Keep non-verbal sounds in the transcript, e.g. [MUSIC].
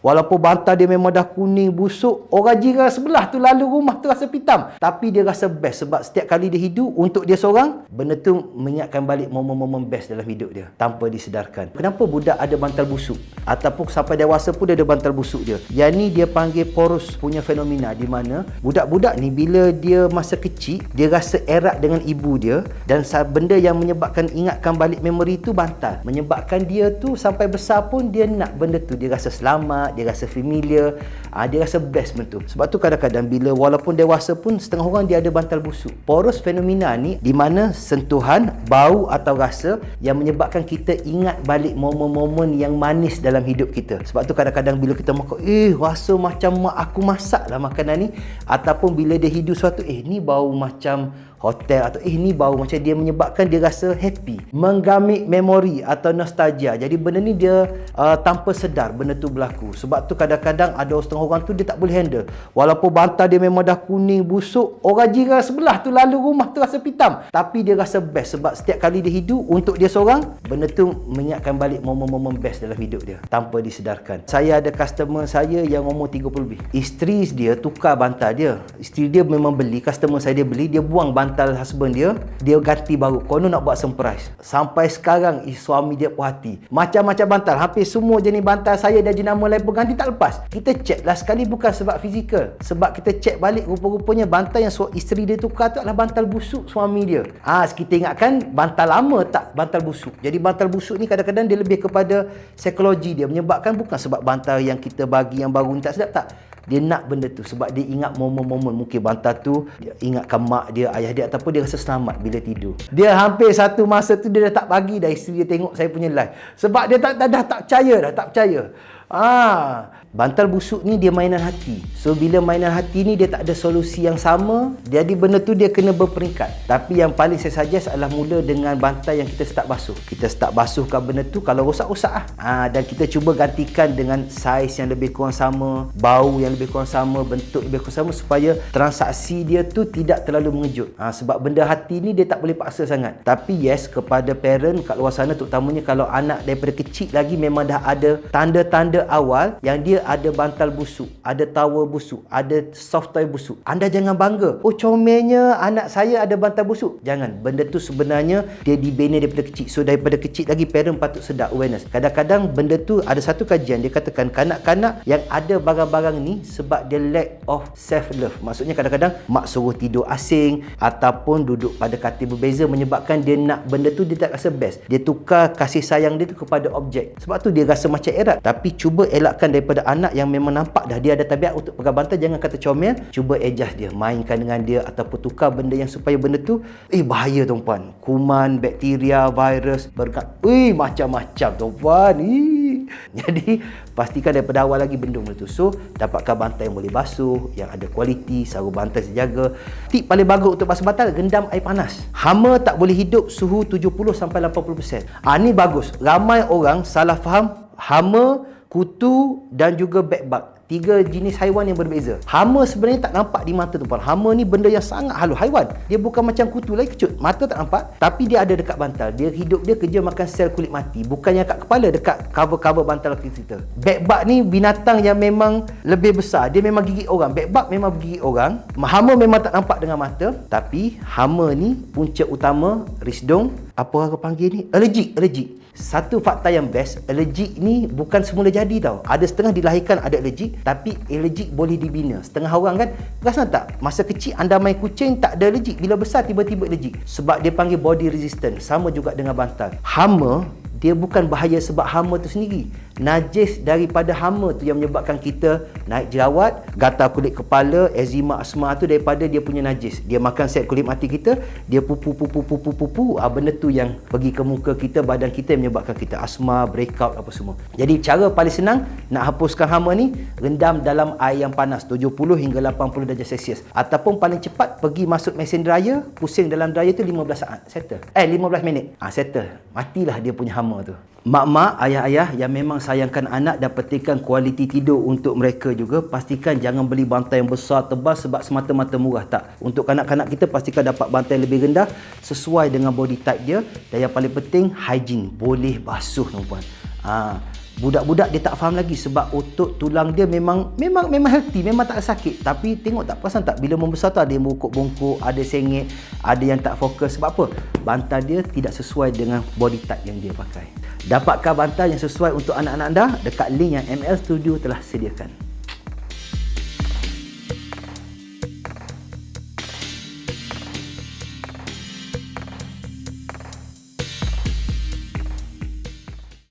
Walaupun bantal dia memang dah kuning, busuk, orang jiran sebelah tu lalu rumah tu rasa pitam. Tapi dia rasa best sebab setiap kali dia hidup untuk dia seorang, benda tu mengingatkan balik momen-momen best dalam hidup dia tanpa disedarkan. Kenapa budak ada bantal busuk? Ataupun sampai dewasa pun dia ada bantal busuk dia. Yang ni dia panggil porous punya fenomena di mana budak-budak ni bila dia masa kecil, dia rasa erat dengan ibu dia dan benda yang menyebabkan ingatkan balik memori tu bantal. Menyebabkan dia tu sampai besar pun dia nak benda tu. Dia rasa selamat, dia rasa familiar, uh, dia rasa best betul. Sebab tu kadang-kadang bila walaupun dewasa pun setengah orang dia ada bantal busuk. Porous fenomena ni di mana sentuhan, bau atau rasa yang menyebabkan kita ingat balik momen-momen yang manis dalam hidup kita. Sebab tu kadang-kadang bila kita makan, eh rasa macam mak aku masak lah makanan ni. Ataupun bila dia hidup suatu, eh ni bau macam hotel atau eh ni bau macam dia menyebabkan dia rasa happy menggamit memori atau nostalgia. Jadi benda ni dia uh, tanpa sedar benda tu berlaku. Sebab tu kadang-kadang ada setengah orang tu dia tak boleh handle. Walaupun bantal dia memang dah kuning busuk orang jiran sebelah tu lalu rumah tu rasa pitam. Tapi dia rasa best sebab setiap kali dia hidup untuk dia seorang benda tu mengingatkan balik momen-momen best dalam hidup dia tanpa disedarkan. Saya ada customer saya yang umur 30 lebih. Isteri dia tukar bantal dia. Isteri dia memang beli customer saya dia beli dia buang bantal bantal husband dia dia ganti baru. Kono nak buat surprise. Sampai sekarang suami dia puas hati. Macam-macam bantal. Hampir semua jenis bantal saya dan jenama lain pun ganti tak lepas. Kita check lah sekali bukan sebab fizikal. Sebab kita check balik rupa-rupanya bantal yang isteri dia tukar tu adalah bantal busuk suami dia. Ha, kita ingatkan bantal lama tak bantal busuk. Jadi bantal busuk ni kadang-kadang dia lebih kepada psikologi dia. Menyebabkan bukan sebab bantal yang kita bagi yang baru ni tak sedap tak dia nak benda tu sebab dia ingat momen-momen mungkin bantal tu dia ingatkan mak dia ayah dia ataupun dia rasa selamat bila tidur. Dia hampir satu masa tu dia dah tak bagi dah isteri dia tengok saya punya live. Sebab dia tak dah, dah tak percaya dah tak percaya. Ah Bantal busuk ni dia mainan hati. So bila mainan hati ni dia tak ada solusi yang sama, jadi benda tu dia kena berperingkat. Tapi yang paling saya suggest adalah mula dengan bantal yang kita start basuh. Kita start basuhkan benda tu kalau rosak-rosak ah. Ha, dan kita cuba gantikan dengan saiz yang lebih kurang sama, bau yang lebih kurang sama, bentuk lebih kurang sama supaya transaksi dia tu tidak terlalu mengejut. Ha, sebab benda hati ni dia tak boleh paksa sangat. Tapi yes kepada parent kat luar sana terutamanya kalau anak daripada kecil lagi memang dah ada tanda-tanda awal yang dia ada bantal busuk, ada towel busuk, ada soft toy busuk. Anda jangan bangga. Oh comelnya anak saya ada bantal busuk. Jangan. Benda tu sebenarnya dia dibina daripada kecil. So daripada kecil lagi parent patut sedar awareness. Kadang-kadang benda tu ada satu kajian dia katakan kanak-kanak yang ada barang-barang ni sebab dia lack of self love. Maksudnya kadang-kadang mak suruh tidur asing ataupun duduk pada katil berbeza menyebabkan dia nak benda tu dia tak rasa best. Dia tukar kasih sayang dia tu kepada objek. Sebab tu dia rasa macam erat. Tapi cuba elakkan daripada anak yang memang nampak dah dia ada tabiat untuk pegang bantal jangan kata comel cuba adjust dia mainkan dengan dia ataupun tukar benda yang supaya benda tu eh bahaya tuan-puan. Kuman bakteria virus berkat eh macam-macam tuan-puan [LAUGHS] jadi pastikan daripada awal lagi benda benda tu so dapatkan bantal yang boleh basuh yang ada kualiti sarung bantal sejaga. Tip paling bagus untuk basuh bantal rendam air panas. Hama tak boleh hidup suhu 70 sampai 80% ah ni bagus. Ramai orang salah faham hama kutu dan juga bedbug. Tiga jenis haiwan yang berbeza. Hama sebenarnya tak nampak di mata tu pun. Hama ni benda yang sangat halus haiwan. Dia bukan macam kutu lagi kecut. Mata tak nampak tapi dia ada dekat bantal. Dia hidup dia kerja makan sel kulit mati. Bukan yang kat kepala dekat cover-cover bantal kita. Bedbug ni binatang yang memang lebih besar. Dia memang gigit orang. Bedbug memang gigit orang. Hama memang tak nampak dengan mata tapi hama ni punca utama risdong apa orang panggil ni? Allergic, allergic. Satu fakta yang best, allergic ni bukan semula jadi tau. Ada setengah dilahirkan ada allergic, tapi allergic boleh dibina. Setengah orang kan, perasan tak? Masa kecil anda main kucing tak ada allergic. Bila besar tiba-tiba allergic. Sebab dia panggil body resistant. Sama juga dengan bantal. Hama, dia bukan bahaya sebab hama tu sendiri najis daripada hama tu yang menyebabkan kita naik jerawat, gatal kulit kepala, eczema, asma tu daripada dia punya najis. Dia makan set kulit mati kita, dia pupu pupu pupu pupu, ah benda tu yang pergi ke muka kita, badan kita yang menyebabkan kita asma, breakout apa semua. Jadi cara paling senang nak hapuskan hama ni, rendam dalam air yang panas 70 hingga 80 darjah Celsius ataupun paling cepat pergi masuk mesin dryer, pusing dalam dryer tu 15 saat, settle. Eh 15 minit. Ah settle. Matilah dia punya hama tu. Mak-mak, ayah-ayah yang memang sayangkan anak dan petikan kualiti tidur untuk mereka juga pastikan jangan beli bantai yang besar tebal sebab semata-mata murah tak untuk kanak-kanak kita pastikan dapat bantai yang lebih rendah sesuai dengan body type dia dan yang paling penting hygiene boleh basuh tuan-tuan ha. Budak-budak dia tak faham lagi sebab otot tulang dia memang memang memang healthy, memang tak sakit. Tapi tengok tak perasan tak bila membesar tu ada yang bongkok-bongkok, ada sengit, ada yang tak fokus sebab apa? Bantal dia tidak sesuai dengan body type yang dia pakai. Dapatkan bantal yang sesuai untuk anak-anak anda dekat link yang ML Studio telah sediakan.